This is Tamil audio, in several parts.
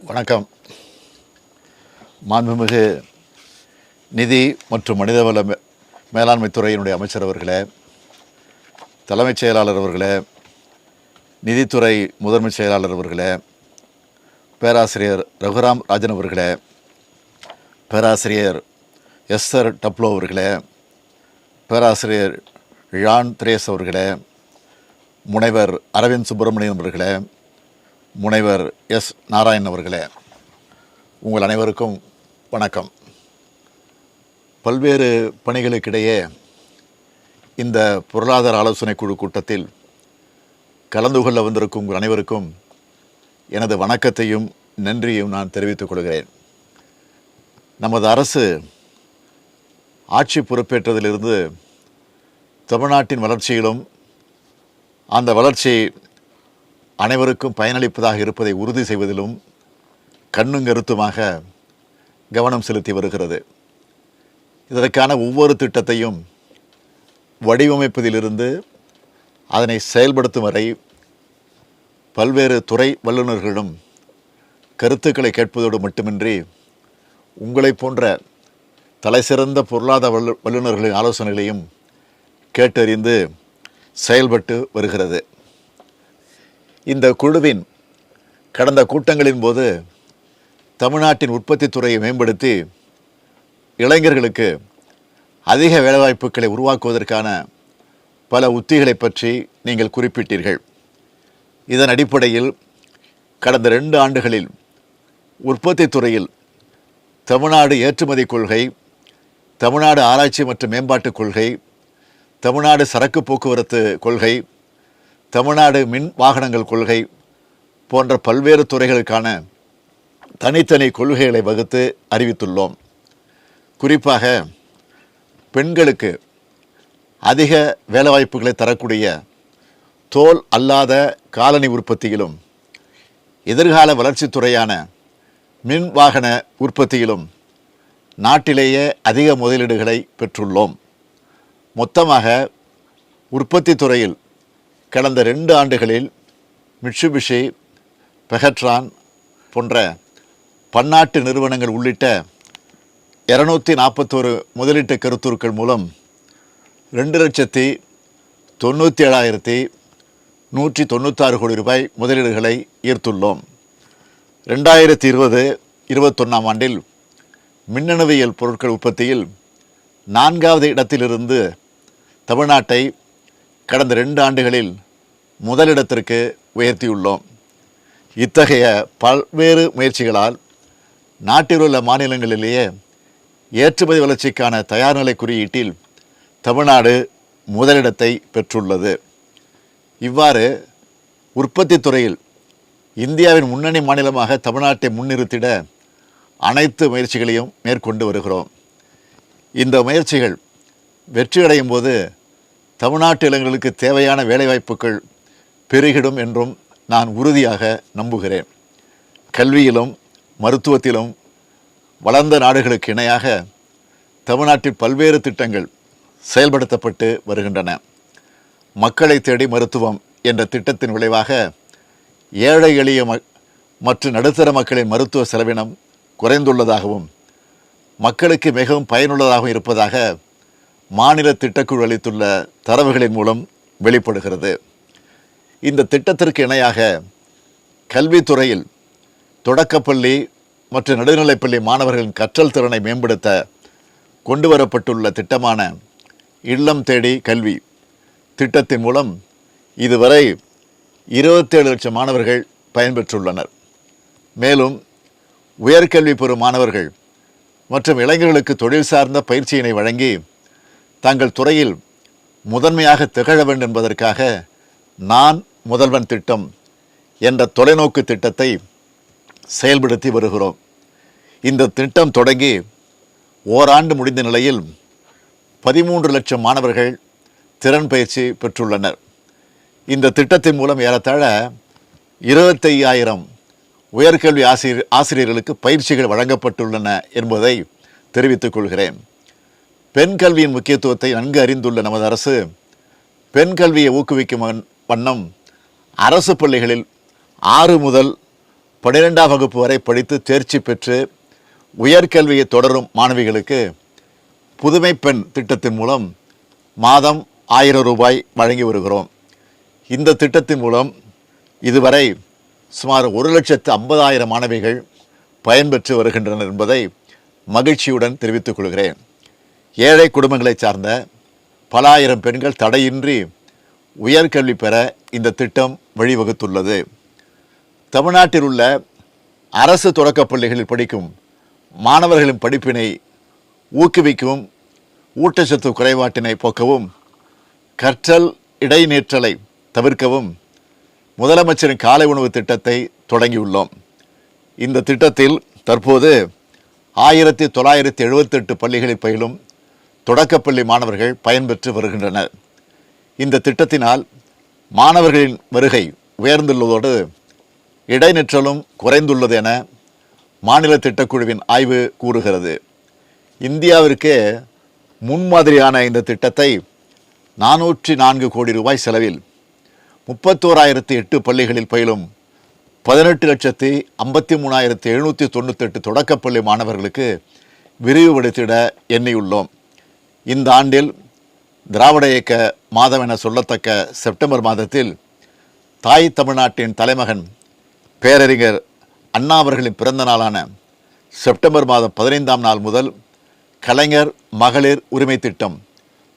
வணக்கம். மாண்புமிகு நிதி மற்றும் மனிதவள மே- மேலாண்மை துறையினுடைய அமைச்சர் அவர்களே தலைமைச் செயலாளர் அவர்களே நிதித்துறை முதன்மை செயலாளர் அவர்களே பேராசிரியர் ரகுராம் ராஜன் அவர்களே பேராசிரியர் எஸ்தர் டப்ளோ அவர்களே பேராசிரியர் ஜான் திரேஸ் அவர்களே முனைவர் அரவிந்த் சுப்பிரமணியன் அவர்களே முனைவர் எஸ் நாராயண் அவர்களே உங்கள் அனைவருக்கும் வணக்கம். பல்வேறு பணிகளுக்கிடையே இந்த பொருளாதார ஆலோசனை குழு கூட்டத்தில் கலந்து கொள்ள வந்திருக்கும் உங்கள் அனைவருக்கும் எனது வணக்கத்தையும் நன்றியும் நான் தெரிவித்துக் கொள்கிறேன். நமது அரசு ஆட்சி பொறுப்பேற்றதிலிருந்து தமிழ்நாட்டின் வளர்ச்சியிலும் அந்த வளர்ச்சி அனைவருக்கும் பயனளிப்பதாக இருப்பதை உறுதி செய்வதிலும் கண்ணும் கருத்துமாக கவனம் செலுத்தி வருகிறது. இதற்கான ஒவ்வொரு திட்டத்தையும் வடிவமைப்பதிலிருந்து அதனை செயல்படுத்தும் வரை பல்வேறு துறை வல்லுநர்களிடம் கருத்துக்களை கேட்பதோடு மட்டுமின்றி உங்களைப் போன்ற தலைசிறந்த பொருளாதார வல்லு வல்லுநர்களின் ஆலோசனைகளையும் கேட்டறிந்து செயல்பட்டு வருகிறது. இந்த குழுவின் கடந்த கூட்டங்களின் போது தமிழ்நாட்டின் உற்பத்தி துறையை மேம்படுத்தி இளைஞர்களுக்கு அதிக வேலைவாய்ப்புகளை உருவாக்குவதற்கான பல உத்திகளை பற்றி நீங்கள் குறிப்பிட்டீர்கள். இதன் அடிப்படையில் கடந்த ரெண்டு ஆண்டுகளில் உற்பத்தி துறையில் தமிழ்நாடு ஏற்றுமதி கொள்கை தமிழ்நாடு ஆராய்ச்சி மற்றும் மேம்பாட்டுக் கொள்கை தமிழ்நாடு சரக்கு போக்குவரத்து கொள்கை தமிழ்நாடு மின் வாகனங்கள் கொள்கை போன்ற பல்வேறு துறைகளுக்கான தனித்தனி கொள்கைகளை வகுத்து அறிவித்துள்ளோம். குறிப்பாக பெண்களுக்கு அதிக வேலைவாய்ப்புகளை தரக்கூடிய தோல் அல்லாத காலணி உற்பத்தியிலும் எதிர்கால வளர்ச்சித்துறையான மின் வாகன உற்பத்தியிலும் நாட்டிலேயே அதிக முதலீடுகளை பெற்றுள்ளோம். மொத்தமாக உற்பத்தி துறையில் கடந்த ரெண்டு ஆண்டுகளில் மிட்சுபிஷி பெஹட்ரான் போன்ற பன்னாட்டு நிறுவனங்கள் உள்ளிட்ட இரநூத்தி நாற்பத்தோரு முதலீட்டு கருத்துருக்கள் மூலம் ரெண்டு லட்சத்தி தொண்ணூற்றி ஏழாயிரத்தி நூற்றி தொண்ணூத்தாறு கோடி ரூபாய் முதலீடுகளை ஈர்த்துள்ளோம். ரெண்டாயிரத்தி இருபது இருபத்தொன்னாம் ஆண்டில் மின்னணுவியல் பொருட்கள் உற்பத்தியில் நான்காவது இடத்திலிருந்து தமிழ்நாட்டை கடந்த ரெண்டு ஆண்டுகளில் முதலிடத்திற்கு உயர்த்தியுள்ளோம். இத்தகைய பல்வேறு முயற்சிகளால் நாட்டில் உள்ள மாநிலங்களிலேயே ஏற்றுமதி வளர்ச்சிக்கான தயார்நிலை குறியீட்டில் தமிழ்நாடு முதலிடத்தை பெற்றுள்ளது. இவ்வாறு உற்பத்தி துறையில் இந்தியாவின் முன்னணி மாநிலமாக தமிழ்நாட்டை முன்னிறுத்திட அனைத்து முயற்சிகளையும் மேற்கொண்டு வருகிறோம். இந்த முயற்சிகள் வெற்றியடையும் போது தமிழ்நாட்டு இளைஞர்களுக்கு தேவையான வேலைவாய்ப்புகள் பெருகிடும் என்றும் நான் உறுதியாக நம்புகிறேன். கல்வியிலும் மருத்துவத்திலும் வளர்ந்த நாடுகளுக்கு இணையாக தமிழ்நாட்டில் பல்வேறு திட்டங்கள் செயல்படுத்தப்பட்டு வருகின்றன. மக்களை தேடி மருத்துவம் என்ற திட்டத்தின் விளைவாக ஏழை எளிய ம மற்றும் நடுத்தர மக்களின் மருத்துவ செலவினம் குறைந்துள்ளதாகவும் மக்களுக்கு மிகவும் பயனுள்ளதாகவும் இருப்பதாக மாநில திட்டக்குழு அளித்துள்ள தரவுகளின் மூலம் வெளிப்படுகிறது. இந்த திட்டத்திற்கு இணையாக கல்வித்துறையில் தொடக்கப்பள்ளி மற்றும் நடுநிலைப்பள்ளி மாணவர்களின் கற்றல் திறனை மேம்படுத்த கொண்டு வரப்பட்டுள்ள திட்டமான இல்லம் தேடி கல்வி திட்டத்தின் மூலம் இதுவரை இருபத்தேழு லட்சம் மாணவர்கள் பயன்பெற்றுள்ளனர். மேலும் உயர்கல்வி பெறும் மாணவர்கள் மற்றும் இளைஞர்களுக்கு தொழில் சார்ந்த பயிற்சியினை வழங்கி தங்கள் துறையில் முதன்மையாக திகழ வேண்டும் என்பதற்காக நான் முதல்வன் திட்டம் என்ற தொலைநோக்கு திட்டத்தை செயல்படுத்தி வருகிறோம். இந்த திட்டம் தொடங்கி ஓராண்டு முடிந்த நிலையில் பதிமூன்று லட்சம் மாணவர்கள் திறன் பயிற்சி பெற்றுள்ளனர். இந்த திட்டத்தின் மூலம் ஏறத்தாழ இருபத்தையாயிரம் உயர்கல்வி ஆசிரியர் ஆசிரியர்களுக்கு பயிற்சிகள் வழங்கப்பட்டுள்ளன என்பதை தெரிவித்துக் கொள்கிறேன். பெண் கல்வியின் முக்கியத்துவத்தை நன்கு அறிந்துள்ள நமது அரசு பெண் கல்வியை ஊக்குவிக்கும் வண்ணம் அரசு பள்ளிகளில் ஆறு முதல் பன்னிரெண்டாம் வகுப்பு வரை படித்து தேர்ச்சி பெற்று உயர்கல்வியை தொடரும் மாணவிகளுக்கு புதுமை பெண் திட்டத்தின் மூலம் மாதம் ஆயிரம் ரூபாய் வழங்கி வருகிறோம். இந்த திட்டத்தின் மூலம் இதுவரை சுமார் ஒரு லட்சத்து ஐம்பதாயிரம் மாணவிகள் பயன்பெற்று வருகின்றனர் என்பதை மகிழ்ச்சியுடன் தெரிவித்துக் கொள்கிறேன். ஏழை குடும்பங்களைச் சார்ந்த பல ஆயிரம் பெண்கள் தடையின்றி உயர்கல்வி பெற இந்த திட்டம் வழிவகுத்துள்ளது. தமிழ்நாட்டில் உள்ள அரசு தொடக்கப் பள்ளிகளில் படிக்கும் மாணவர்களின் படிப்பினை ஊக்குவிக்கவும் ஊட்டச்சத்து குறைபாட்டினை போக்கவும் கற்றல் இடைநிற்றலை தவிர்க்கவும் முதலமைச்சரின் காலை உணவு திட்டத்தை தொடங்கியுள்ளோம். இந்த திட்டத்தில் தற்போது ஆயிரத்தி தொள்ளாயிரத்தி எழுபத்தெட்டு பள்ளிகளில் பயிலும் தொடக்கப்பள்ளி மாணவர்கள் பயன்பெற்று வருகின்றனர். இந்த திட்டத்தினால் மாணவர்களின் வருகை உயர்ந்துள்ளதோடு இடைநிற்றலும் குறைந்துள்ளது என மாநில திட்டக்குழுவின் ஆய்வு கூறுகிறது. இந்தியாவிற்கே முன்மாதிரியான இந்த திட்டத்தை நானூற்றி நான்கு கோடி ரூபாய் செலவில் முப்பத்தோராயிரத்தி எட்டு பள்ளிகளில் பயிலும் பதினெட்டு லட்சத்தி ஐம்பத்தி மூணாயிரத்தி எழுநூற்றி தொண்ணூத்தெட்டு தொடக்கப்பள்ளி மாணவர்களுக்கு விரிவுபடுத்திட எண்ணியுள்ளோம். இந்த ஆண்டில் திராவிட இயக்க மாதம் என சொல்லத்தக்க செப்டம்பர் மாதத்தில் தாய் தமிழ்நாட்டின் தலைமகன் பேரறிஞர் அண்ணா அவர்களின் பிறந்த நாளான செப்டம்பர் மாதம் பதினைந்தாம் நாள் முதல் கலைஞர் மகளிர் உரிமை திட்டம்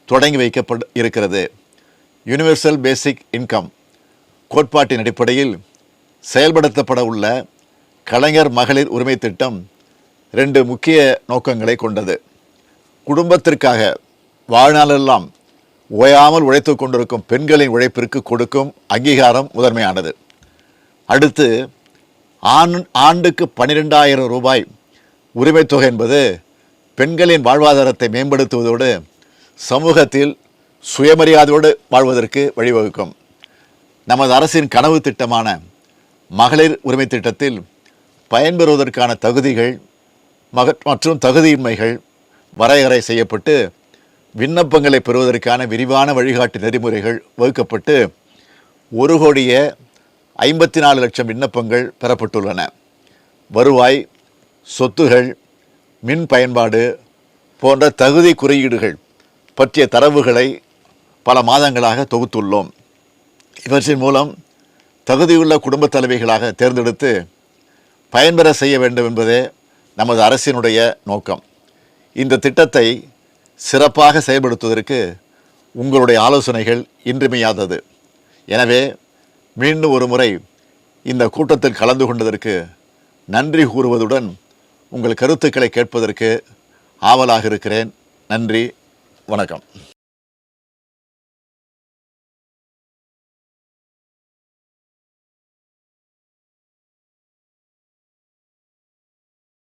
தொடங்கி வைக்கப்பட இருக்கிறது. யுனிவர்சல் பேசிக் இன்கம் கோட்பாட்டின் அடிப்படையில் செயல்படுத்தப்பட உள்ள கலைஞர் மகளிர் உரிமை திட்டம் ரெண்டு முக்கிய நோக்கங்களை கொண்டது. குடும்பத்திற்காக வாழ்நாளெல்லாம் ஓயாமல் உழைத்து கொண்டிருக்கும் பெண்களின் உழைப்பிற்கு கொடுக்கும் அங்கீகாரம் முதன்மையானது. அடுத்து ஆண் ஆண்டுக்கு பன்னிரெண்டாயிரம் ரூபாய் உரிமைத்தொகை என்பது பெண்களின் வாழ்வாதாரத்தை மேம்படுத்துவதோடு சமூகத்தில் சுயமரியாதையோடு வாழ்வதற்கு வழிவகுக்கும். நமது அரசின் கனவு திட்டமான மகளிர் உரிமை திட்டத்தில் பயன்பெறுவதற்கான தகுதிகள் மக மற்றும் தகுதியின்மைகள் வரையறை செய்யப்பட்டு விண்ணப்பங்களை பெறுவதற்கான விரிவான வழிகாட்டு நெறிமுறைகள் வகுக்கப்பட்டு ஒரு கோடியே ஐம்பத்தி நாலு லட்சம் விண்ணப்பங்கள் பெறப்பட்டுள்ளன. வருவாய் சொத்துகள் மின் பயன்பாடு போன்ற தகுதி குறியீடுகள் பற்றிய தரவுகளை பல மாதங்களாக தொகுத்துள்ளோம். இவற்றின் மூலம் தகுதியுள்ள குடும்பத் தலைவிகளாக தேர்ந்தெடுத்து பயன்பெற செய்ய வேண்டும் என்பதே நமது அரசினுடைய நோக்கம். இந்த திட்டத்தை சிறப்பாக செயல்படுத்துவதற்கு உங்களுடைய ஆலோசனைகள் இன்றிமையாதது எனவே மீண்டும் ஒரு முறை இந்த கூட்டத்தில் கலந்து கொண்டதற்கு நன்றி கூறுவதுடன் உங்கள் கருத்துக்களை கேட்பதற்கு ஆவலாக இருக்கிறேன். நன்றி வணக்கம்.